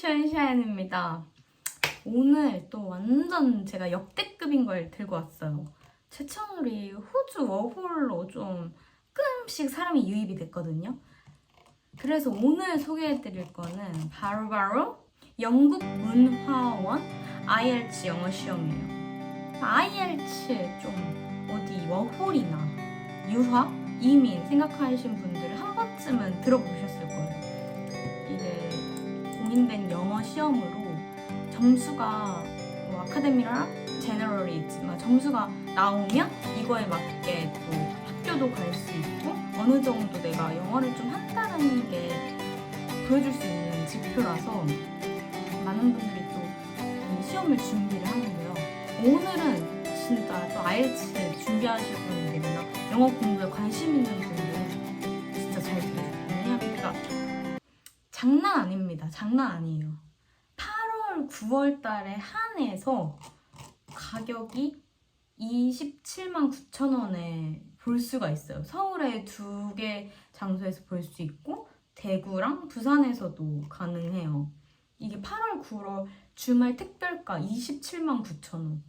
션샤인입니다. 오늘 또 완전 제가 역대급인 걸 들고 왔어요. 제 채널이 호주 워홀로 좀 조금씩 사람이 유입이 됐거든요. 그래서 오늘 소개해드릴 거는 바로 바로 영국 문화원 IELTS 영어 시험이에요. IELTS 좀 어디 워홀이나 유학, 이민 생각하시는 분들 한 번쯤은 들어보셨을 거예요. 시험으로 점수가 뭐 아카데미랑 제너럴이 있지만 점수가 나오면 이거에 맞게 또 학교도 갈 수 있고 어느 정도 내가 영어를 좀 한다는 게 보여줄 수 있는 지표라서 많은 분들이 또이 시험을 준비를 하는데요. 오늘은 진짜 또 IELTS 준비하실 분들이나 영어 공부에 관심 있는 분들은 진짜 잘 들어주세요. 왜냐면 제가 장난 아닙니다. 장난 아니에요. 8월, 9월 달에 한해서 가격이 27만 9천 원에 볼 수가 있어요. 서울에 두개 장소에서 볼 수 있고 대구랑 부산에서도 가능해요. 이게 8월, 9월 주말 특별가 27만 9천 원.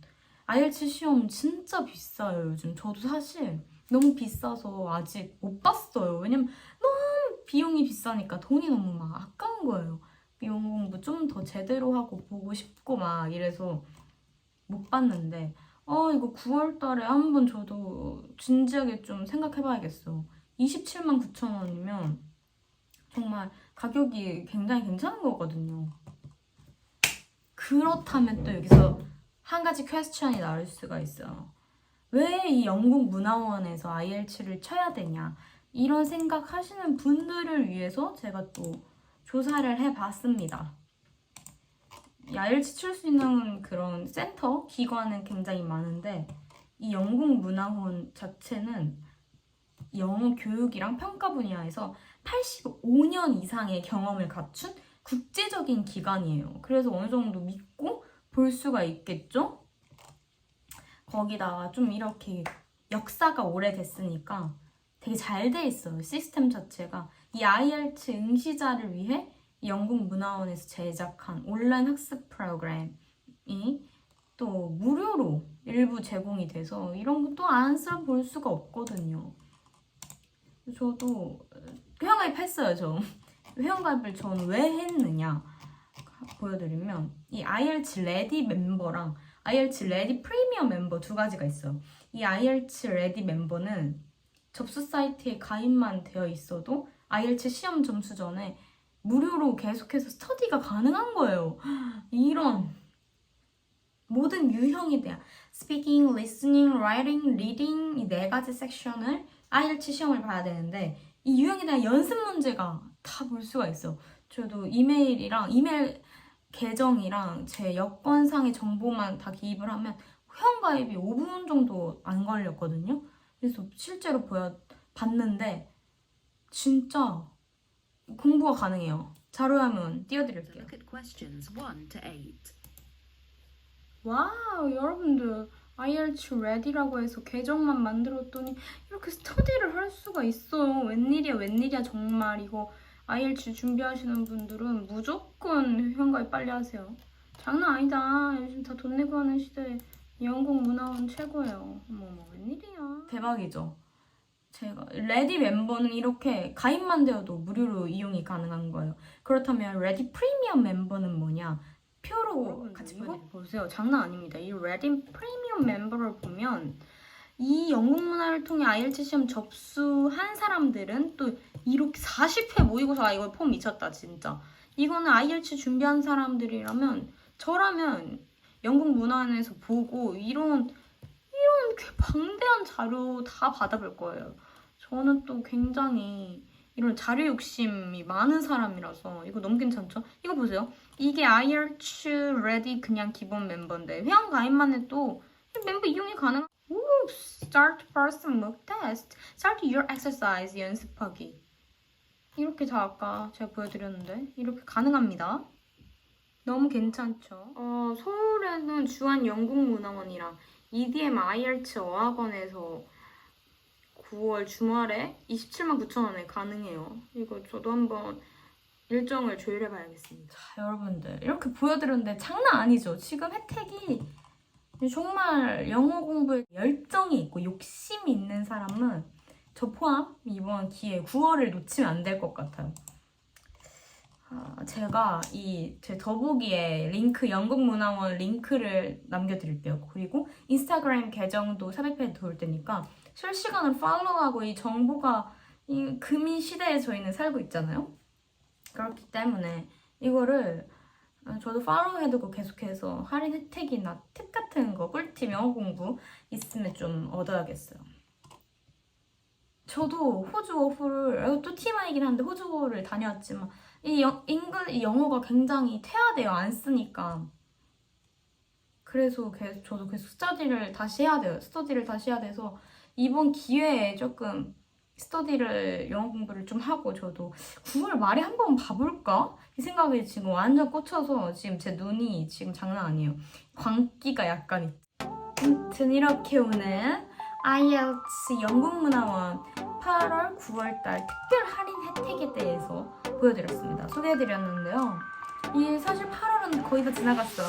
IELTS 시험 진짜 비싸요, 요즘. 저도 사실 너무 비싸서 아직 못 봤어요. 왜냐면 너무 비용이 비싸니까 돈이 너무 막 아까운 거예요. 영어 공부 좀 더 제대로 하고 보고 싶고 막 이래서 못 봤는데 어 이거 9월 달에 한 번 저도 진지하게 좀 생각해 봐야겠어. 27만 9천 원이면 정말 가격이 굉장히 괜찮은 거거든요. 그렇다면 또 여기서 한 가지 퀘스천이 나올 수가 있어요. 왜 이 영국 문화원에서 IELTS를 쳐야 되냐? 이런 생각 하시는 분들을 위해서 제가 또 조사를 해봤습니다. 이 IELTS 칠수 있는 그런 센터, 기관은 굉장히 많은데 이 영국 문화원 자체는 영어 교육이랑 평가 분야에서 85년 이상의 경험을 갖춘 국제적인 기관이에요. 그래서 어느 정도 믿고 볼 수가 있겠죠? 거기다가 좀 이렇게 역사가 오래됐으니까 되게 잘 돼 있어요. 시스템 자체가. 이 IELTS 응시자를 위해 이 영국 문화원에서 제작한 온라인 학습 프로그램이 또 무료로 일부 제공이 돼서 이런 것도 안 써볼 수가 없거든요. 저도 회원가입했어요, 저. 회원가입을 전 왜 했느냐 보여드리면 이 IELTS 레디 멤버랑 IELTS 레디 프리미엄 멤버 두 가지가 있어요. 이 IELTS 레디 멤버는 접수 사이트에 가입만 되어 있어도 IELTS 시험 점수 전에 무료로 계속해서 스터디가 가능한 거예요. 이런 모든 유형에 대한 speaking, listening, writing, reading 이네 가지 섹션을 IELTS 시험을 봐야 되는데 이 유형에 대한 연습 문제가 다 볼 수가 있어. 저도 이메일이랑 이메일 계정이랑 제 여권상의 정보만 다 기입을 하면 회원가입이 5분 정도 안 걸렸거든요. 그래서 실제로 보여 봤는데 진짜 공부가 가능해요. 자료화면 띄워드릴게요. look at questions 1 to 8. 와우 여러분들 IELTS 레디라고 해서 계정만 만들었더니 이렇게 스터디를 할 수가 있어요. 웬일이야 웬일이야 정말 이거 IELTS 준비하시는 분들은 무조건 회원가입 빨리 하세요. 장난 아니다. 요즘 다 돈 내고 하는 시대에 영국 문화원 최고예요. 어머머 웬일이야. 대박이죠. 제가 레디 멤버는 이렇게 가입만 되어도 무료로 이용이 가능한 거예요. 그렇다면 레디 프리미엄 멤버는 뭐냐? 표로 같이 이거 보세요. 장난 아닙니다. 이 레디 프리미엄 멤버를 보면 이 영국 문화를 통해 IELTS 시험 접수한 사람들은 또 이렇게 40회 모이고서 아 이거 폼 미쳤다 진짜. 이거는 IELTS 준비한 사람들이라면 저라면 영국 문화원에서 보고 이런 이런 그 방대한 자료 다 받아볼 거예요. 저는 또 굉장히 이런 자료 욕심이 많은 사람이라서 이거 너무 괜찮죠? 이거 보세요. 이게 IELTS Ready 그냥 기본 멤버인데 회원 가입만 해도 이 멤버 이용이 가능. 오, start first mock test. Start your exercise 연습하기. 이렇게 다 아까 제가 보여드렸는데 이렇게 가능합니다. 너무 괜찮죠? 어, 서울에는 주한 영국문화원이랑 EDM IELTS 어학원에서 9월 주말에 27만 9천 원에 가능해요. 이거 저도 한번 일정을 조율해 봐야겠습니다. 자, 여러분들 이렇게 보여드렸는데 장난 아니죠? 지금 혜택이 정말 영어 공부에 열정이 있고 욕심이 있는 사람은 저 포함 이번 기회에 9월을 놓치면 안 될 것 같아요. 아, 제가 이 제 더보기에 링크 영국문화원 링크를 남겨드릴게요. 그리고 인스타그램 계정도 삽입해 둘 테니까 실시간으로 팔로우하고 이 정보가 이 금인 시대에 저희는 살고 있잖아요. 그렇기 때문에 이거를 어, 저도 팔로우 해두고 계속해서 할인 혜택이나 팁 같은 거 꿀팁 영어 공부 있으면 좀 얻어야겠어요. 저도 호주 워홀을 어, 또 TMI이긴 한데 호주 워홀을 다녀왔지만 이 영, 잉글 이 영어가 굉장히 퇴화돼요 안 쓰니까. 그래서 계속 저도 계속 스터디를 다시 해야 돼요. 스터디를 다시 해야 돼서 이번 기회에 조금 스터디를 영어 공부를 좀 하고 저도 9월 말에 한번 봐볼까? 이 생각이 지금 완전 꽂혀서 지금 제 눈이 지금 장난 아니에요. 광기가 약간 있죠 아무튼 이렇게 오늘 IELTS 영국문화원 8월 9월달 특별 할인 혜택에 대해서 보여드렸습니다. 소개해드렸는데요. 이 사실 8월은 거의 다 지나갔어요.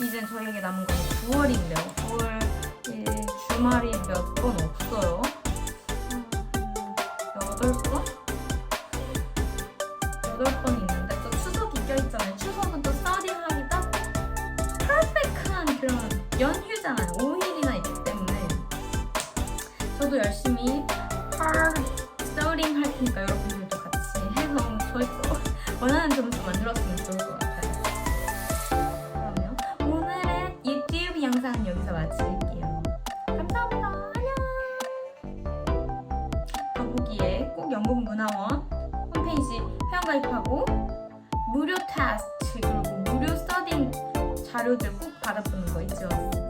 이제 저희에게 남은 건 9월인데요. 9월 이 주말이 몇 번 없어요. 음, 8번? 8번 있는데 또 추석이 껴있잖아요. 추석은 또 스터디하기 딱 퍼펙트한 그런 연휴잖아요. 5일이나 있기 때문에 저도 열심히 studying 꼭 영국문화원 홈페이지 회원 가입하고 무료 테스트 그리고 무료 스터딩 자료들 꼭 받아보는 거 마세요.